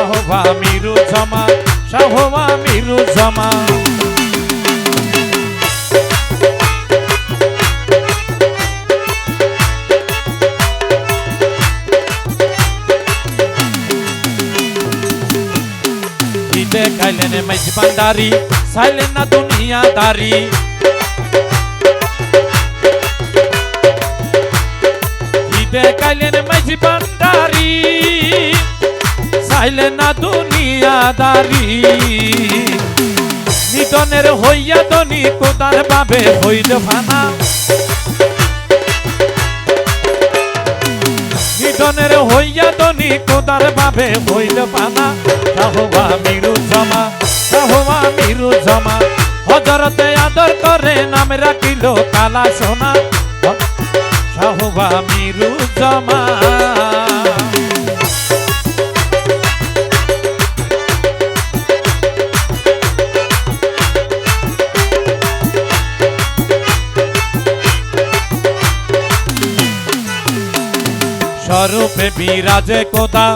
শাহবা মিরু জমা শাহবা মিরু জমা। ঈদে খাইলেন মেজ ভান্ডারি, সাইলেন না দুনিয়াদারি। ঈদে খাইলেন মেজ ভান্ডারি সাইলেন না দুনিয়াদারি। নিদনের হইয়া দনি কোদার বাবে হইল ফানা নিধনের হইয়া দনি কোদার বাবে হইল পানা সাহবা মিরু জমা সাহবা মিরু জমা হজরতে আদর করে নাম রাখিল কালা সোনা। সাহবা মিরু জমা স্বরূপে বিরাজে কোদা?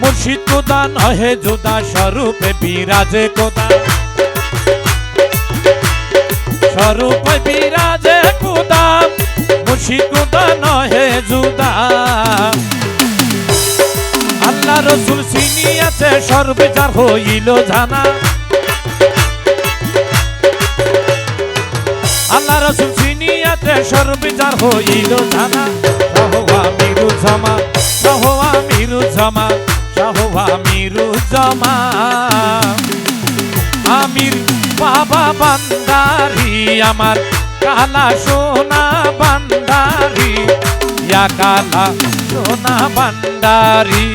মুর্শিদ কোদা নহে জুদা স্বরূপে বিরাজে কোদা? স্বরূপে বিরাজে কোদা? মুর্শিদ কোদা নহে জুদা আল্লাহ রসুল চিনি আছে সর্বচার হইল জানা। আল্লাহ রসুল চিনিয়াতে সর্বচার হইল জানা। সাহবা মিরু জমা সাহবা মিরু জমা সাহবা মিরু জমা আমির বাবা বান্দারি, আমার কালা সোনা বান্দারি, ইয়া কালা সোনা বান্দারি।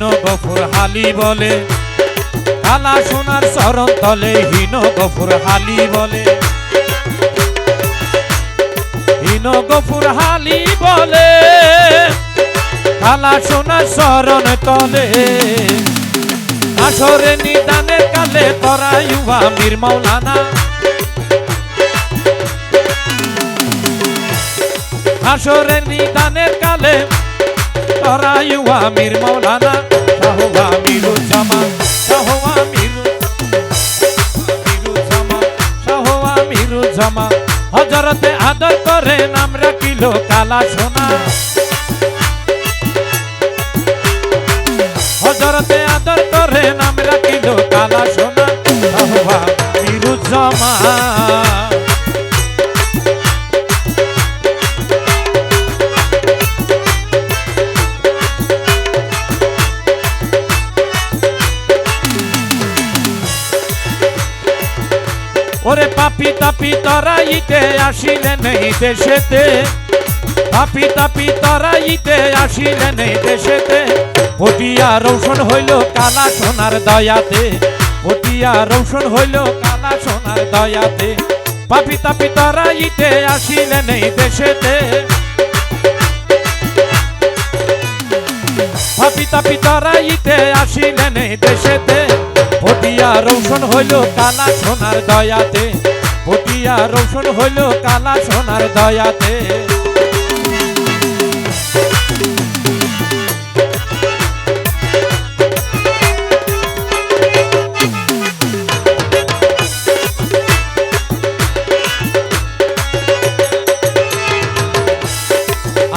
হীন গফুর হালি বলে। কালা সোনার চরণ তলে হীন গফুর হালি বলে। হীন গফুর হালি বলে। কালা সোনার চরণ তলে। আসরে নিদানের কালে তরাইবা মীর মৌলানা আসরে নিদানের কালে তরাইউ আমির মৌলানা শাহু আমিরু জামা শাহু আমিরু আমিরু জামা শাহু আমিরু জামা হজরতে আদর করে নাম রাখিল কালা সোনা। হজরতে আদর করে নাম ওরে পাপি তাপি তরাইতে আসিলে নেই দেশেতে। পাপি তাপি তরাইতে আসিলে নেই দেশেতে। পটিয়া রৌশন হইল কালা সোনার দয়াতে। পটিয়া রৌশন হইল কালা সোনার দয়াতে। পাপি তাপি তরাইতে আসিলে নেই দেশেতে। পাপি তাপি তরাইতে আসিলে নেই দেশেতে। পটিয়া রৌশন হইল কালা সোনার দয়াতে। পটিয়া রৌশন হইল কালা সোনার দয়াতে।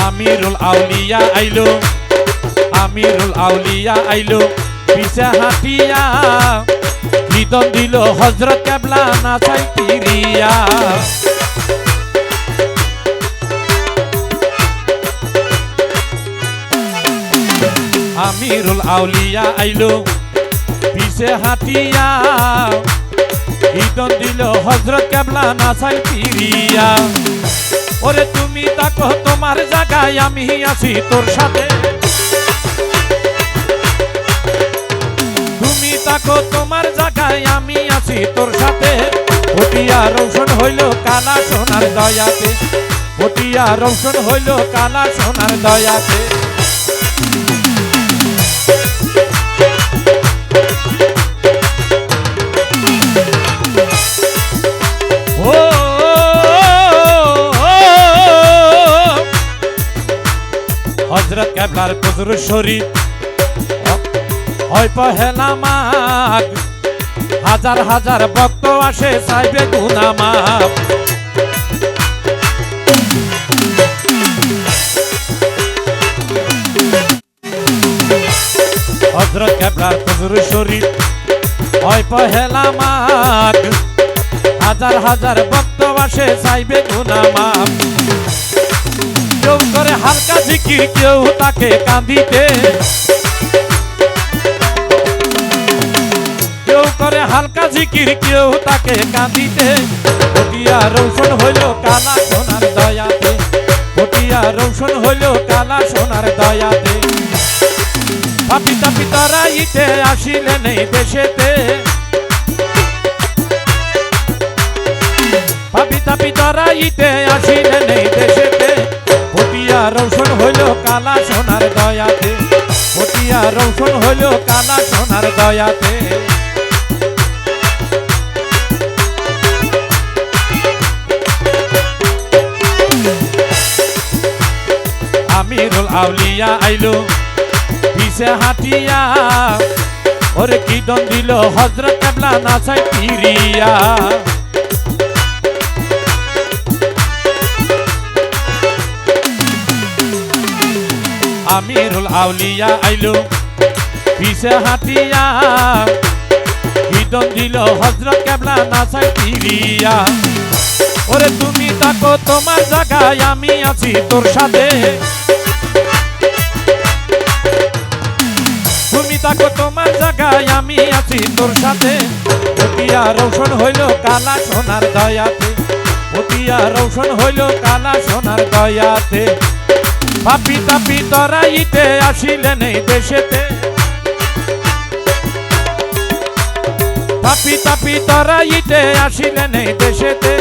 আমিরুল আউলিয়া আইলো আমিরুল আউলিয়া আইলো পিছা হাতিয়া। কীর্তন দিল হজরত কেবলা না চাই পিরিয়া আমিরুল আউলিয়া আইলো পিছে হাতিয়া। কীর্তন দিল হজরত কেবলা না চাই পিরিয়া ওরে তুমি তাকো তোমার জায়গায়, আমি আছি তোর সাথে। দেখো তোমার জায়গায়, আমি আছি তোর সাথে। ফটিয়া রৌশন হইল কালা সোনার দয়াতে। ফটিয়া রৌশন হইল কালা সোনার দয়াতে। হজরত কেবলার কজরুল শরীফ হয় পহেলা মাঘ হাজার হাজার ভক্ত আসে, চাইবে গুনামাপ হজরত কেবলার হুজুর শরীফ হয় পহেলা মাঘ হাজার হাজার ভক্ত আসে, চাইবে গুনামাপ কেউ করে হালকা জিকির, কেউ তাকে কাঁদিতে। হালকা জিকির, কেউ তাকে কাঁদিতে। পটিয়া রৌশন হইল কালা সোনার দয়াতে। পটিয়া রৌশন হইল কালা সোনার দয়াতে। পাপি তাপি তরাইতে আসিলে নেই দেশেতে। পাপি তাপি তরাইতে আসিলে নেই দেশেতে। পটিয়া রৌশন হইল কালা সোনার দয়াতে। পটিয়া রৌশন হইল কালা সোনার দয়াতে। আমিরুল আউলিয়া আইলো, পিছে হাটিয়া। ওরে কি দিল হজরত কেবলা নাচাই পিরিয়া আমিরুল আউলিয়া আইলো, পিছে হাটিয়া। কি দন দিল হজরত কেবলা নাচাই পিরিয়া ওরে তুমি তাকো তোমার জায়গায়, আমি আছি তোর সাথে। তাকো তোমার জায়গায় আমি আছি তোর সাথে। পটিয়া রৌশন হইল কালা সোনার দয়াতে। পটিয়া রৌশন হইল কালা সোনার দয়াতে। পাপি তাপি তরাইতে আসিলে নেই দেশেতে। পাপি তাপি তরাইতে আসিলে নেই দেশেতে।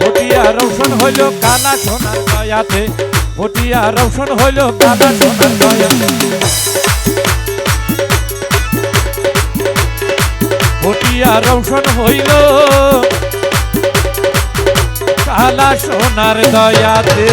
পটিয়া রৌশন হইল কালা সোনার দয়াতে। পটিয়া রৌশন হইল কালা সোনার দয়াতে। রৌশন হইল। কালা সোনার দয়াতে।